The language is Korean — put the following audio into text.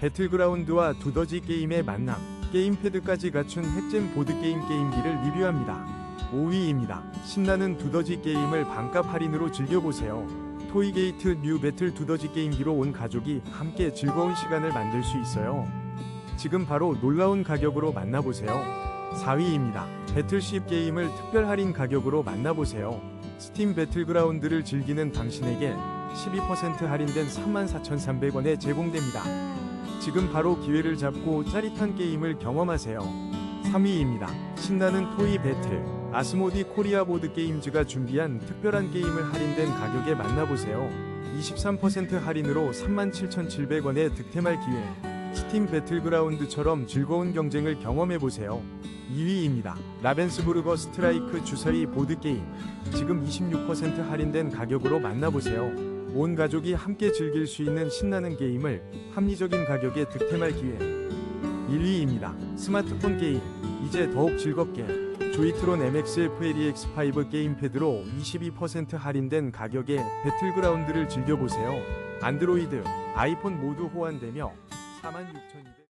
배틀그라운드와 두더지 게임의 만남, 게임패드까지 갖춘 핵잼 보드게임 게임기를 리뷰합니다. 5위입니다. 신나는 두더지 게임을 반값 할인으로 즐겨보세요. 토이게이트 뉴 배틀 두더지 게임기로 온 가족이 함께 즐거운 시간을 만들 수 있어요. 지금 바로 놀라운 가격으로 만나보세요. 4위입니다. 배틀쉽 게임을 특별 할인 가격으로 만나보세요. 스팀 배틀그라운드를 즐기는 당신에게 12% 할인된 34,300원에 제공됩니다. 지금 바로 기회를 잡고 짜릿한 게임을 경험하세요. 3위입니다. 신나는 토이 배틀 아스모디 코리아 보드 게임즈가 준비한 특별한 게임을 할인된 가격에 만나보세요. 23% 할인으로 37,700원에 득템할 기회. 스팀 배틀그라운드처럼 즐거운 경쟁을 경험해보세요. 2위입니다. 라벤스부르거 스트라이크 주사위 보드게임. 지금 26% 할인된 가격으로 만나보세요. 온 가족이 함께 즐길 수 있는 신나는 게임을 합리적인 가격에 득템할 기회. 1위입니다. 스마트폰 게임. 이제 더욱 즐겁게. 조이트론 MX FLEX5 게임패드로 22% 할인된 가격에 배틀그라운드를 즐겨보세요. 안드로이드, 아이폰 모두 호환되며 46,200